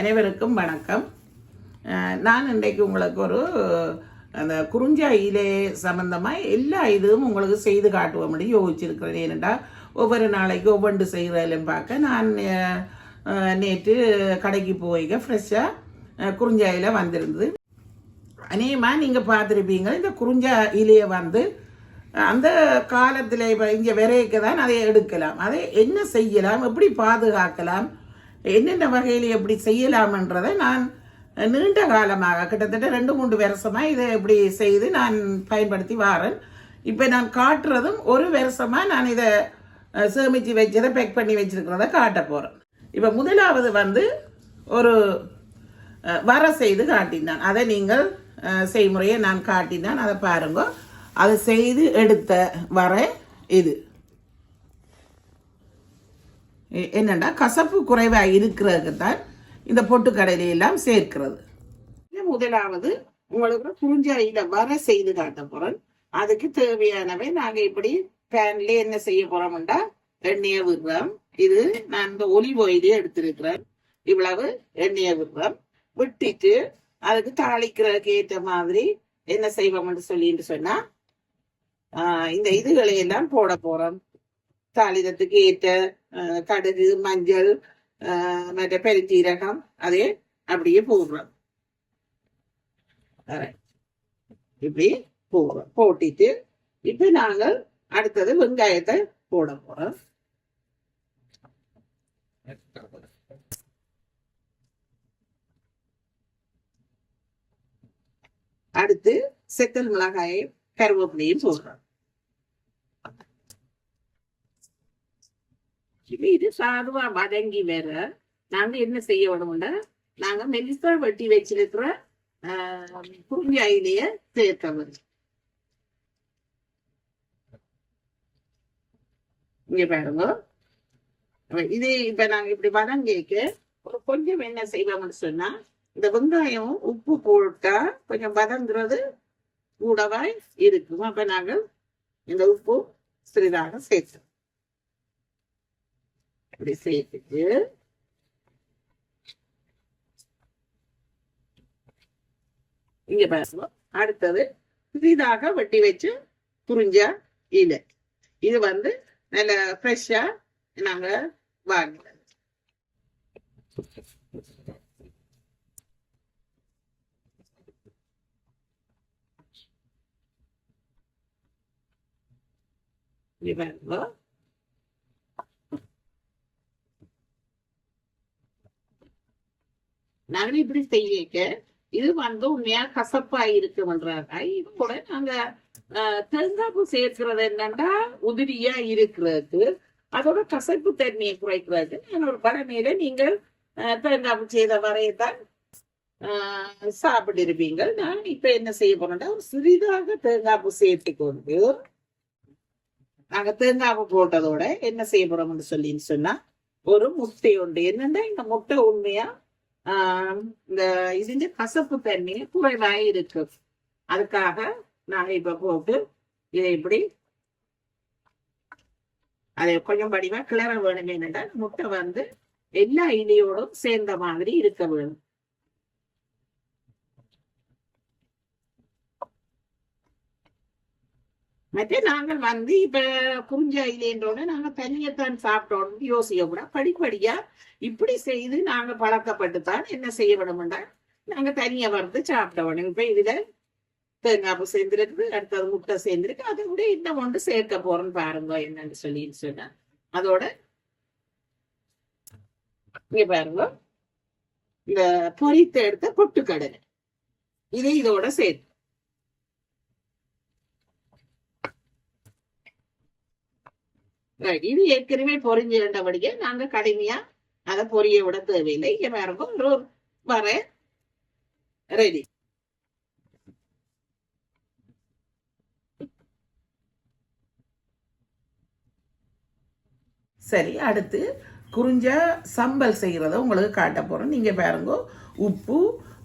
அனைவருக்கும் வணக்கம். நான் இன்றைக்கு உங்களுக்கு ஒரு அந்த குறிஞ்சா இலை சம்மந்தமாக எல்லா இதுவும் உங்களுக்கு செய்து காட்டுவோம்னு யோசிச்சிருக்கிறேன். ஏனென்றால் ஒவ்வொரு நாளைக்கு ஒவ்வொன்று செய்கிறதிலும் பார்க்க நான் நேற்று கடைக்கு போய்க்க ஃப்ரெஷ்ஷாக குறிஞ்சா இலை வந்திருந்தது. அநேகமாக நீங்கள் பார்த்துருப்பீங்க இந்த குறிஞ்சா இலையை வந்து அந்த காலத்தில் இப்போ இங்கே விரைக்க தான் அதை எடுக்கலாம். அதை என்ன செய்யலாம்? எப்படி பாதுகாக்கலாம்? என்னென்ன வகையில் எப்படி செய்யலாம்ன்றதை நான் நீண்ட காலமாக கிட்டத்தட்ட ரெண்டு மூன்று வருஷமாக இதை எப்படி செய்து நான் பயன்படுத்தி வாரேன். இப்போ நான் காட்டுறதும் ஒரு வருஷமாக நான் இதை சேமித்து வச்சதை பேக் பண்ணி வச்சுருக்கிறத காட்ட போகிறேன் இப்போ முதலாவது வந்து ஒரு வர செய்து காட்டினான் அதை நீங்கள் செய்முறையை நான் காட்டினான். அதை பாருங்க. அதை செய்து எடுத்த வர இது. என்னென்னா கசப்பு குறைவாக இருக்கிறதுக்கு தான் இந்த பொட்டுக்கடலையெல்லாம் சேர்க்கிறது. முதலாவது உங்களுக்கு குறிஞ்சாயில வர செய்து காட்ட போறேன். அதுக்கு தேவையானவை நாங்க இப்படி பேன்ல என்ன செய்ய போறோம்டா எண்ணெயை விடுறோம். இது நான் இந்த ஒலிவ் ஆயிலே எடுத்திருக்கிறேன். இவ்வளவு எண்ணெயை விடுறோம். விட்டுட்டு அதுக்கு தாளிக்கிறதுக்கு ஏற்ற மாதிரி என்ன செய்வோம்னு சொல்லிட்டு சொன்னா ஆஹ் இந்த இதுகளை எல்லாம் போட போறோம். தாளிதத்துக்கு ஏற்ற கடுகு மஞ்சள் மற்ற பெருஞ்சீரகம் அதே அப்படியே போடுறோம் இப்படி போடுறோம் போட்டிட்டு இப்ப நாங்கள் அடுத்தது வெங்காயத்தை போட போறோம் அடுத்து செத்தல் மிளகாயை கருவேப்பிலையும் போடுறோம் இது சாதுவா வதங்கி வேற. நாங்க என்ன செய்ய வேணும்னா நாங்க மெலிசா வெட்டி வச்சிருக்கிற குருஞ்சாயிலேயே சேர்த்தவர் இங்க பாருங்க. இது இப்ப நாங்க இப்படி வதங்கிக்க ஒரு கொஞ்சம் என்ன செய்வோம்னு சொன்னா இந்த வெங்காயம் உப்பு போட்டா கொஞ்சம் வதங்குறது கூடவாய் இருக்கும். அப்ப நாங்கள் இந்த உப்பு சிறிதாக சேர்த்தோம் இப்படி சேர்த்துட்டு இங்க பேசுவோம் அடுத்தது புதிதாக வெட்டி வச்சு புரிஞ்சா இலை. இது வந்து நல்ல ஃப்ரெஷ்ஷா நாங்க வாங்கினது. இங்க பாருங்க. நாங்க இப்படி செய்யக்க இது வந்து உண்மையா கசப்பா இருக்குமன்றாங்க இது கூட நாங்க ஆஹ், சேர்க்கிறது என்னன்னா உதிரியா இருக்கிறது. அதோட கசப்பு தன்மையை குறைக்கிறது. நான் ஒரு பழமையில நீங்கள் ஆஹ், செய்த வரையத்தான் ஆஹ், சாப்பிட்டிருப்பீங்க நான் இப்ப என்ன செய்ய போறேன்னா ஒரு சிறிதாக தேங்காப்பு சேர்த்து கொண்டு நாங்க தேங்காப்பு போட்டதோட என்ன செய்ய போறோம்னு சொல்லின்னு சொன்னா ஒரு முட்டை உண்டு. என்னன்னா இந்த முட்டை உண்மையா? இந்த இதுஞ்ச கசப்பு தண்ணி குறைவாக இருக்கு. அதுக்காக நாங்கள் இப்போ போட்டு இதை இப்படி அதை கொஞ்சம் படிவா கிளற வேணும் என்றால் முட்டை வந்து எல்லா இனியோடும் சேர்ந்த மாதிரி இருக்க வேணும். மற்ற நாங்கள் வந்து இப்ப குறிஞ்சா இலைன்றோட நாங்க தனியத்தான் சாப்பிட்டோம். யோசிக்க கூட படிப்படியா இப்படி செய்து நாங்க பழக்கப்பட்டுத்தான் என்ன செய்ய வேணும்னா நாங்க தனியா வந்து சாப்பிட்டோம் இப்ப இதுல தேங்காய் பூ சேர்ந்துருக்கு அடுத்தது முட்டை சேர்ந்துருக்கு. அதை விட இன்னும் ஒன்று சேர்க்க போறோம்னு பாருங்க என்னன்னு சொல்லின்னு சொன்னா. அதோட இங்க பாருங்க. இந்த பொரித்த எடுத்த பொட்டுக்கடலை. இதை இதோட சேர்த்து இது ஏற்கனவே பொரிஞ்சு இருந்தபடியே நாங்க கடுமையா அதை பொரிய விட தேவையில்லை. இங்க பாருங்க ஒரு வர ரெடி சரி அடுத்து குறிஞ்ச சம்பல் செய்கிறத உங்களுக்கு காட்ட போகிறோம் நீங்கள் பாருங்க உப்பு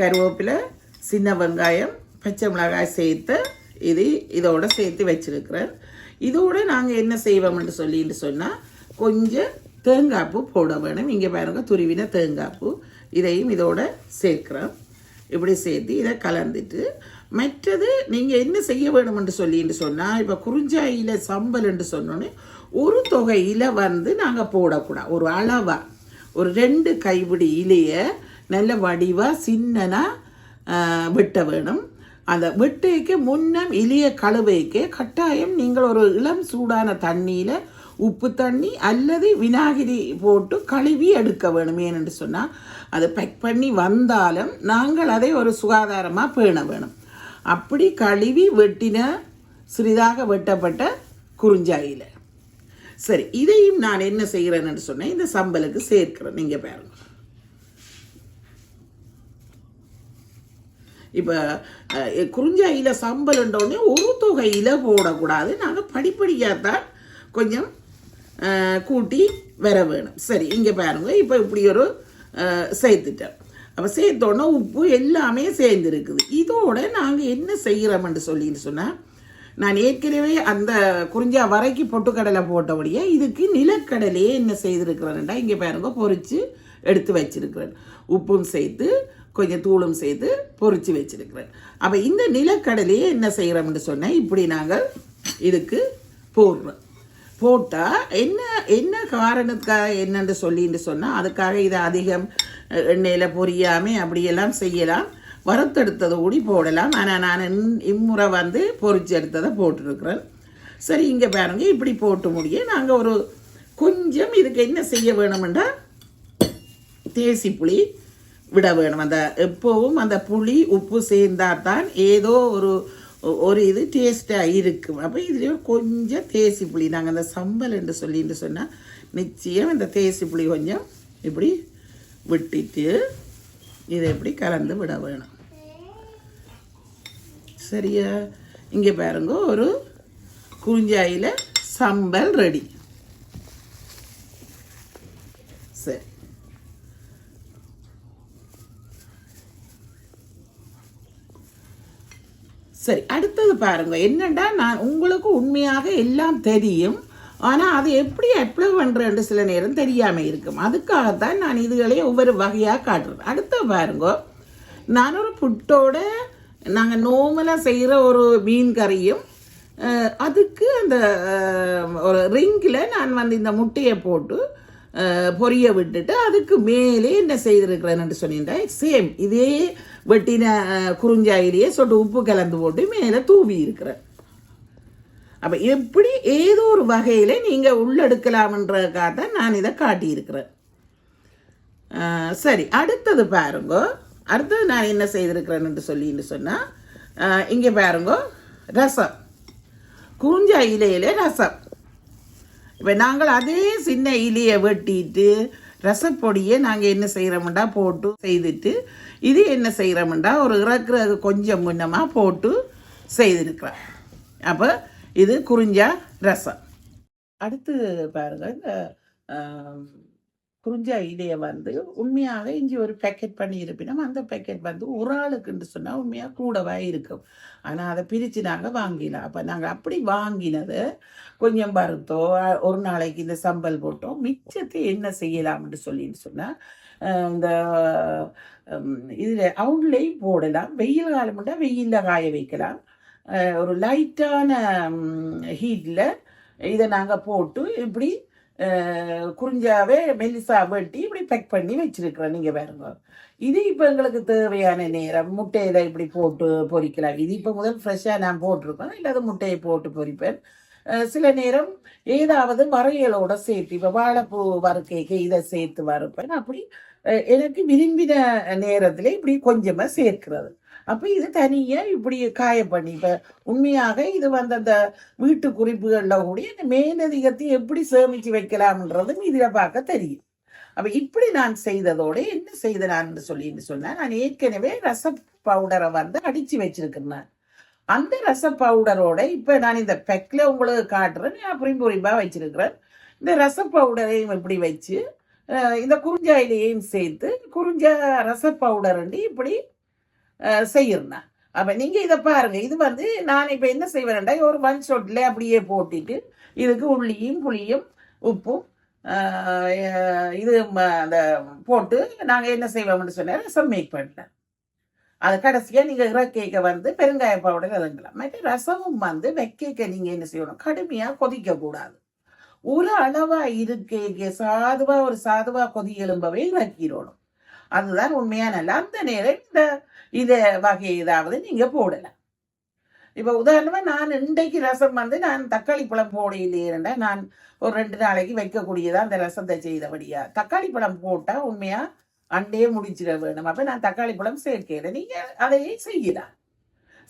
கருவேப்பிலை சின்ன வெங்காயம் பச்சை மிளகாய் சேர்த்து இது இதோட சேர்த்து வச்சிருக்கிறேன் இதோடு நாங்கள் என்ன செய்வோம்னு சொல்லிட்டு சொன்னால் கொஞ்சம் தேங்காய்ப்பூ போட வேணும். இங்கே பாருங்க துருவின தேங்காய்ப்பூ. இதையும் இதோட சேர்க்குறோம். இப்படி சேர்த்து இதை கலந்துட்டு மற்றது நீங்கள் என்ன செய்ய வேணும்னு சொல்லின்னு சொன்னால் இப்போ குறிஞ்சாயில் சம்பல் என்று சொன்னோன்னே ஒரு தொகையில் வந்து நாங்கள் போடக்கூடாது. ஒரு அளவாக ஒரு ரெண்டு கைப்பிடி இலையை நல்ல வடிவாக சின்னனாக வெட்ட வேணும். அந்த வெட்டைக்கு முன்னம் இலிய கழுவைக்கு கட்டாயம் நீங்கள் ஒரு இளம் சூடான தண்ணியில் உப்பு தண்ணி அல்லது விநாகிரி போட்டு கழுவி எடுக்க வேணும். ஏனென்று சொன்னால் அது பேக் பண்ணி வந்தாலும் நாங்கள் அதை ஒரு சுகாதாரமாக பேண வேணும். அப்படி கழுவி வெட்டின சிறிதாக வெட்டப்பட்ட குறிஞ்சாயில். சரி இதையும் நான் என்ன செய்கிறேன்னு சொன்னேன். இந்த சம்பலுக்கு சேர்க்கிறேன். நீங்கள் பாருங்கள் இப்போ குறிஞ்சாயில சம்பளன்றோடனே ஒரு தொகையில் போடக்கூடாது. நாங்கள் படிப்படியாக தான் கொஞ்சம் கூட்டி வர வேணும். சரி இங்கே பாருங்கள் இப்போ இப்படி ஒரு சேர்த்துட்டேன். அப்போ சேர்த்தோன்னே உப்பு எல்லாமே சேர்ந்துருக்குது. இதோட நாங்கள் என்ன செய்கிறோம்னு சொல்லின்னு சொன்னால் நான் ஏற்கனவே அந்த குறிஞ்சா வரைக்கு பொட்டுக்கடலை போட்டபடியே இதுக்கு நிலக்கடலையே என்ன செய்திருக்கிறேன்டா இங்கே பாருங்க பொறிச்சு எடுத்து வச்சிருக்கிறேன். உப்பும் சேர்த்து கொஞ்சம் தூளும் சேர்த்து பொறிச்சு வச்சிருக்கிறேன். அப்போ இந்த நிலக்கடலையே என்ன செய்கிறோம்னு சொன்னால் இப்படி நாங்கள் இதுக்கு போடுறோம். போட்டால் என்ன என்ன காரணத்துக்காக என்னென்று சொல்லின்னு சொன்னால் அதுக்காக இதை அதிகம் எண்ணெயில் பொரியாமல் அப்படியெல்லாம் செய்யலாம். வறுத்தெடுத்ததை கூடி போடலாம். ஆனால் நான் இன்- இம்முறை வந்து பொறிச்சு எடுத்ததை போட்டிருக்கிறேன். சரி இங்கே பாருங்கள் இப்படி போட்டு முடிய நாங்கள் ஒரு கொஞ்சம் இதுக்கு என்ன செய்ய வேணுமெண்டா தேசி புளி விட வேணும் அந்த எப்போவும் அந்த புளி உப்பு சேர்ந்தா தான் ஏதோ ஒரு ஒரு இது டேஸ்ட்டாக இருக்கும். அப்போ இதுலேயும் கொஞ்சம் தேசி புளி. நாங்கள் அந்த சம்பல் என்று சொல்லிட்டு சொன்னால் நிச்சயம் இந்த தேசி புளி கொஞ்சம் இப்படி விட்டுட்டு இதை இப்படி கலந்து விட வேணும். சரியா? இங்கே பாருங்க ஒரு குறிஞ்சாயில் சம்பல் ரெடி சரி. சரி அடுத்தது பாருங்க. என்னென்னா நான் உங்களுக்கு உண்மையாக எல்லாம் தெரியும் ஆனால் அது எப்படி அப்ளை பண்ணுறேன்னு சில நேரம் தெரியாமல் இருக்கும். அதுக்காகத்தான் நான் இதுகளை ஒவ்வொரு வகையாக காட்டுறேன். அடுத்த பாருங்க. நான் ஒரு புட்டோட நாங்கள் நோமலாக செய்கிற ஒரு மீன் கறியும் அதுக்கு அந்த ஒரு ரிங்கில் நான் வந்து இந்த முட்டையை போட்டு பொரிய விட்டுட்டு அதுக்கு மேலே என்ன செய்திருக்கிறேன்னு சொல்லியிருந்தேன் சேம் இதே வெட்டின குறிஞ்சாயிலேயே சொட்டு உப்பு கலந்து போட்டு மேலே தூவி இருக்கிறேன் அப்போ எப்படி ஏதோ ஒரு வகையில் நீங்கள் உள்ளெடுக்கலாம்ன்றக்காக தான் நான் இதை காட்டியிருக்கிறேன். சரி அடுத்தது பாருங்க. அடுத்தது நான் என்ன செய்திருக்கிறேன்னு சொல்லின்னு சொன்னால் இங்கே பாருங்க. ரசம். குறிஞ்சா இலையில ரசம். இப்போ நாங்கள் அதே சின்ன இலையை வெட்டிட்டு ரசப்பொடியை நாங்கள் என்ன செய்கிறோம்டா போட்டு செய்துட்டு இது என்ன செய்கிறோம்டா ஒரு இறக்குறது கொஞ்சம் முன்னமாக போட்டு செய்திருக்கிறோம். அப்போ இது குறிஞ்சா ரசம். அடுத்து பாருங்கள் இந்த குறிஞ்ச இலையை வந்து உண்மையாக இஞ்சி ஒரு பேக்கெட் பண்ணி இருப்பினோம் அந்த பேக்கெட் வந்து ஒரு ஆளுக்குன்னு சொன்னால் உண்மையாக கூடவா இருக்கும். ஆனால் அதை பிரித்து நாங்கள் வாங்கினோம். அப்போ நாங்கள் அப்படி வாங்கினதை கொஞ்சம் வறுத்தோ ஒரு நாளைக்கு இந்த சம்பல் போட்டோம் மிச்சத்தை என்ன செய்யலாம்னு சொல்லின்னு சொன்னால் இந்த இதில் அவுன்லேயும் போடலாம். வெயில் காலம்னா வெயிலில் காய வைக்கலாம். ஒரு லைட்டான ஹீட்டில் இதை நாங்கள் போட்டு இப்படி குறிஞ்சாவே மெல்லிசா வெட்டி இப்படி பேக் பண்ணி வச்சிருக்கிறேன். நீங்கள் பாருங்க. இது இப்போ எங்களுக்கு தேவையான நேரம். முட்டையில் இப்படி போட்டு பொரிக்கலாம் இது இப்போ முதல் ஃப்ரெஷ்ஷாக நான் போட்டிருக்கேன். இல்லாத முட்டையை போட்டு பொரிப்பேன் சில நேரம் ஏதாவது வரையலோட சேர்த்து இப்போ வாழைப்பூ வறுக்கைக்கு இதை சேர்த்து வறுப்பேன். அப்படி எனக்கு விரும்பின நேரத்தில் இப்படி கொஞ்சமாக சேர்க்கிறது. அப்போ இது தனியாக இப்படி காய பண்ணி இப்போ உண்மையாக இது வந்து அந்த வீட்டு குறிப்புகளில் கூட இந்த மேலதிகத்தை எப்படி சேமித்து வைக்கலாம்ன்றதும் இதில் பார்க்க தெரியும். அப்போ இப்படி நான் செய்ததோடு என்ன செய்த நான் சொல்லின்னு சொன்னேன் நான் ஏற்கனவே ரச பவுடரை வந்து அடித்து வச்சிருக்கிறேன் அந்த ரச பவுடரோட இப்போ நான் இந்த பெக்கில் உங்களுக்கு காட்டுறேன் நான் புரிம்பு புரிம்பாக வச்சிருக்கிறேன். இந்த ரச பவுடரையும் இப்படி வச்சு இந்த குறிஞ்சாயிலையும் சேர்த்து குறிஞ்சா ரச பவுடர்ண்டு இப்படி செய்யறேன் அப்போ நீங்கள் இதை பாருங்கள் இது வந்து நான் இப்போ என்ன செய்வேன்டா? ஒரு ஒன் ஷாட்டில் அப்படியே போட்டுட்டு இதுக்கு உள்ளியும் புளியும் உப்பும் இது ம- அந்த போட்டு நாங்கள் என்ன செய்வோம்னு சொன்னால் ரசம் மேக் பண்ணலாம் அது கடைசியாக நீங்கள் இறக்கேக்க வந்து பெருங்காய பவுடர் அதுங்கலாம் மற்ற ரசமும் வந்து வெக்கேக்க நீங்கள் என்ன செய்யணும்? கடுமையாக கொதிக்கக்கூடாது ஒரு அளவாக இருக்கேக்க சாதுவாக ஒரு சாதுவாக கொதி எலும்பவே இறக்கிடணும் அதுதான் உண்மையான. நல்ல அந்த நேரம் இந்த இதை வகை ஏதாவது நீங்கள் போடலாம். இப்போ உதாரணமாக நான் இன்றைக்கு ரசம் வந்து நான் தக்காளி பழம் போடையிலேருந்தா நான் ஒரு ரெண்டு நாளைக்கு வைக்கக்கூடியதா அந்த ரசத்தை செய்தபடியா. தக்காளி பழம் போட்டால் உண்மையாக அண்டே முடிச்சிட வேணும். அப்போ நான் தக்காளி பழம் சேர்க்கிறேன் நீங்கள் அதையே செய்யலாம்.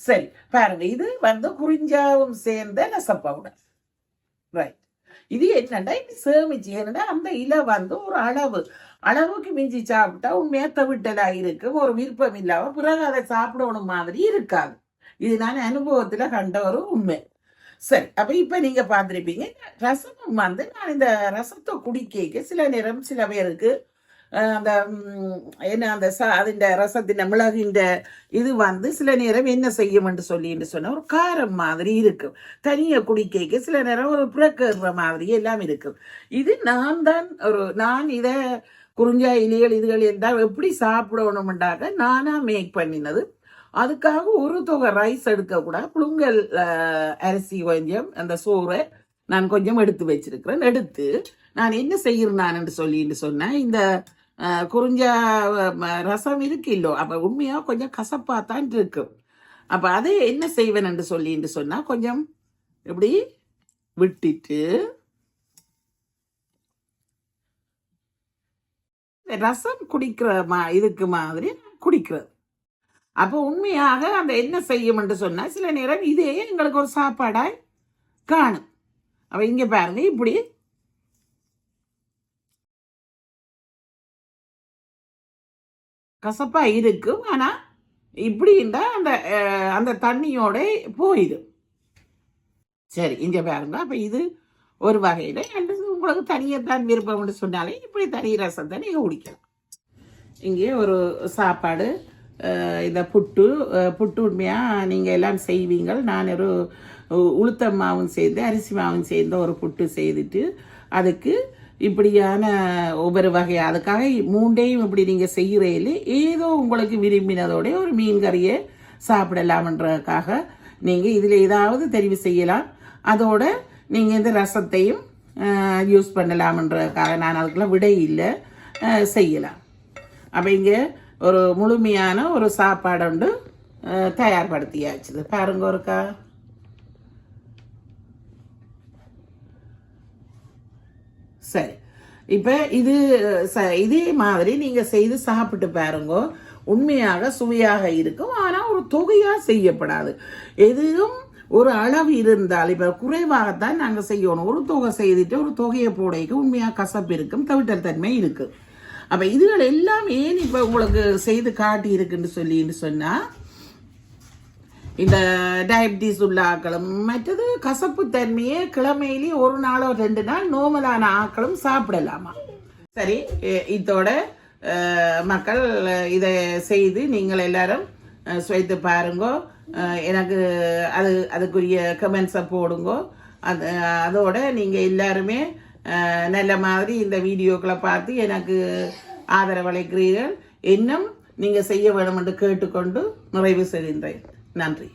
சரி பாருங்க. இது வந்து குறிஞ்சாவும் சேர்ந்த ரச பவுடர் ரைட் இது என்னண்டா இப்படி சேமிச்சு என்னடா அந்த இலை வந்து ஒரு அளவு அளவுக்கு மிஞ்சி சாப்பிட்டா உண்மையா தவிட்டலா இருக்கும். ஒரு விருப்பம் இல்லாம பிறகு அதை சாப்பிடணும் மாதிரி இருக்காது. இது நான் அனுபவத்துல கண்ட ஒரு உண்மை. சரி அப்ப இப்ப நீங்க பார்த்துருப்பீங்க ரசம் வந்து நான் இந்த ரசத்தை குடிக்க சில நேரம் சில பேருக்கு அந்த என்ன அந்த ச அதுண்ட ரசத்தின் மிளகுண்ட இது வந்து சில நேரம் என்ன செய்யும்னு சொல்லின்னு சொன்னால் ஒரு காரம் மாதிரி இருக்கும். தனியை குடிக்க சில நேரம் ஒரு புறக்கேறுற மாதிரி எல்லாம் இருக்கும். இது நான் தான் ஒரு நான் இதை குறிஞ்சா இலிகள் இதுகள் எல்லாம் எப்படி சாப்பிடணும்ன்றாக நானாக மேக் பண்ணினது. அதுக்காக ஒரு தொகை ரைஸ் எடுக்கக்கூடாது புழுங்கல் அரிசி கொஞ்சம் அந்த சோறை நான் கொஞ்சம் எடுத்து வச்சிருக்கிறேன். எடுத்து நான் என்ன செய்கிறேன் சொல்லின்னு சொன்னேன் இந்த குறிஞ்சா ரசம் இருக்கு இல்லோ அப்போ உண்மையாக கொஞ்சம் கசப்பா தான் இருக்கும் அப்போ அதை என்ன செய்வேன் என்று சொல்லின்னு சொன்னால் கொஞ்சம் எப்படி விட்டுட்டு ரசம் குடிக்கிற மா இதுக்கு மாதிரி குடிக்கிறது. அப்போ உண்மையாக அந்த என்ன செய்யும் என்று சொன்னால் சில நேரம் இதே எங்களுக்கு ஒரு சாப்பாடாய் காணும். அப்போ இங்கே பாருங்க இப்படி கசப்பாக இருக்கும். ஆனால் இப்படி இருந்தா அந்த அந்த தண்ணியோட போயிடும். சரி இங்கே பாருங்க. அப்போ இது ஒரு வகையில் and உங்களுக்கு தனியாக தான் விருப்பம்னு சொன்னாலே இப்படி தனி ரசம் தான் நீங்கள் குடிக்கலாம். இங்கே ஒரு சாப்பாடு இந்த புட்டு புட்டு உண்மையாக நீங்கள் எல்லாம் செய்வீங்கள். நான் ஒரு உளுத்தம் மாவும் சேர்ந்து அரிசி மாவும் சேர்ந்து ஒரு புட்டு செய்துட்டு அதுக்கு இப்படியான ஒவ்வொரு வகை அதுக்காக மூண்டையும் இப்படி நீங்கள் செய்கிறதில் ஏதோ உங்களுக்கு விரும்பினதோட ஒரு மீன் கறியை சாப்பிடலாம்ன்றதுக்காக நீங்கள் இதில் ஏதாவது தெரிவு செய்யலாம். அதோட நீங்கள் இந்த ரசத்தையும் யூஸ் பண்ணலாம்ன்றதுக்காக நான் அதுக்கெல்லாம் விடை இல்லை. அஹ், செய்யலாம். அப்போ இங்கே ஒரு முழுமையான ஒரு சாப்பாடு உண்டு தயார்படுத்தியாச்சுது தயார்படுத்தியாச்சு. பாருங்க ஒருக்கா. சரி. இப்போ இது ச- இதே மாதிரி நீங்கள் செய்து சாப்பிட்டு பாருங்க. உண்மையாக சுவையாக இருக்கும் ஆனால் ஒரு தொகையாக செய்யப்படாது. எதுவும் ஒரு அளவு இருந்தால் இப்போ குறைவாகத்தான் நாங்கள் செய்யணும். ஒரு தொகை செய்துட்டு ஒரு தொகையை போடைக்கு உண்மையாக கசப்பு இருக்கும் தவிட்டல் தன்மை இருக்குது அப்போ இதுகள் எல்லாம் ஏன் இப்போ உங்களுக்கு செய்து காட்டி இருக்குன்னு சொல்லின்னு சொன்னால் இந்த டயபிட்டிஸ் உள்ள ஆக்களும் மற்றது கசப்பு தன்மையே கிழமையிலே ஒரு நாளோ ரெண்டு நாள் நோமலான ஆக்களும் சாப்பிடலாமா? சரி இதோட மக்கள் இதை செய்து நீங்கள் எல்லாரும் சுவைத்து பாருங்கோ. எனக்கு அது அதுக்குரிய கமெண்ட்ஸை போடுங்கோ. அது அதோட நீங்கள் எல்லாருமே நல்ல மாதிரி இந்த வீடியோக்களை பார்த்து எனக்கு ஆதரவளிக்கிறீர்கள் இன்னும் நீங்கள் செய்ய வேண்டும் என்று கேட்டுக்கொண்டு நிறைவு செய்கின்றேன். நன்றி.